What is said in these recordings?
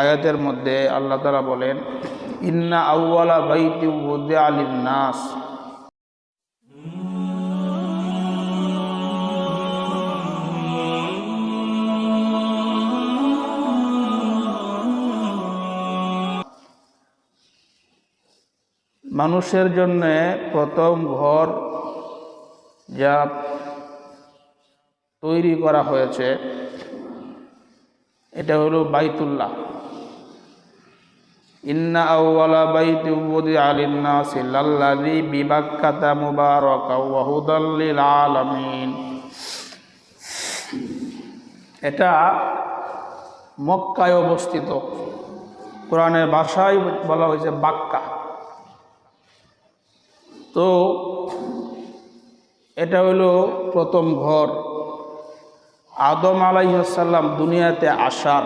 আয়াতের মধ্যে আল্লাহ তালা বলেন, ইন্না আউওয়ালা বাইতি আলিম নাস মানুষের জন্য প্রথম ঘর যা তৈরি করা হয়েছে, এটা হলো বাইতুল্লাহ। বাইতি উবুদি আলিন্নাসি লাল্লাযী বিবাক্কাতা মুবারাকা ওয়া হুদাল লিল আলামিন এটা মক্কায় অবস্থিত। কোরআনের ভাষায় বলা হয়েছে বাক্কা। তো এটা হলো প্রথম ঘর। আদম আলাইসাল্লাম দুনিয়াতে আসার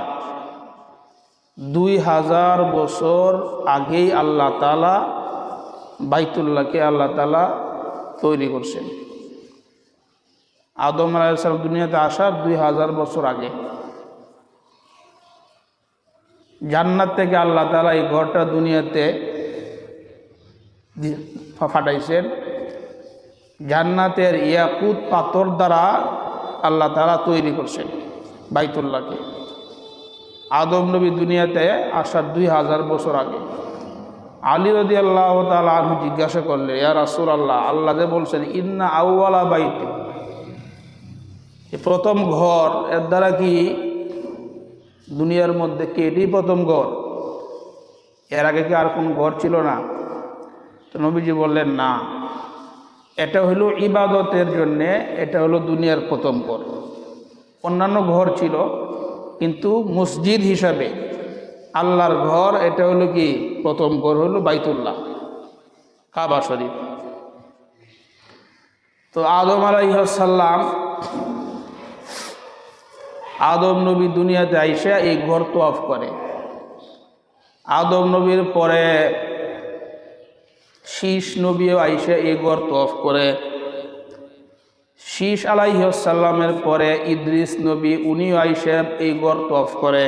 দুই হাজার বছর আগেই আল্লাহ তালা বাইতুল্লাহকে আল্লাহ তালা তৈরি করছেন। আদম আলাইসাল্লাম দুনিয়াতে আসার দুই হাজার বছর আগে। জান্নাত থেকে আল্লাহ তালা এই ঘরটা দুনিয়াতে ফাটাইছেন। জান্নাতের ইয়াকুত পাথর দ্বারা আল্লাহ তালা তৈরি করছেন বাইতুল্লাহকে। আদম নবী দুনিয়াতে আসার দুই হাজার বছর আগে। আলী রদি আল্লাহ তালা আনহু জিজ্ঞাসা করলে ইয়া রাসুল আল্লাহ আল্লাহ যে বলছেন, ইন্না আউওয়ালা বাইতে। প্রথম ঘর, এর দ্বারা কি দুনিয়ার মধ্যে কি এটি প্রথম ঘর? এর আগে কি আর কোন ঘর ছিল না? তো নবীজি বললেন, না। এটা হলো ইবাদতের জন্যে, এটা হলো দুনিয়ার প্রথম ঘর। অন্যান্য ঘর ছিল কিন্তু মসজিদ হিসাবে আল্লাহর ঘর, এটা হলো কি? প্রথম ঘর হলো বাইতুল্লাহ, কাবা শরীফ। তো আদম আলাইসাল্লাম আদম নবী দুনিয়াতে আইসা এই ঘর তোয়াফ করে। আদম নবীর পরে শীষ নবীও আইসা এই ঘর তোয়াফ করে। শীষ আলাইসাল্লামের পরে ইদ্রিস নবী উনি আইসেব এই গর্ত অফ করে।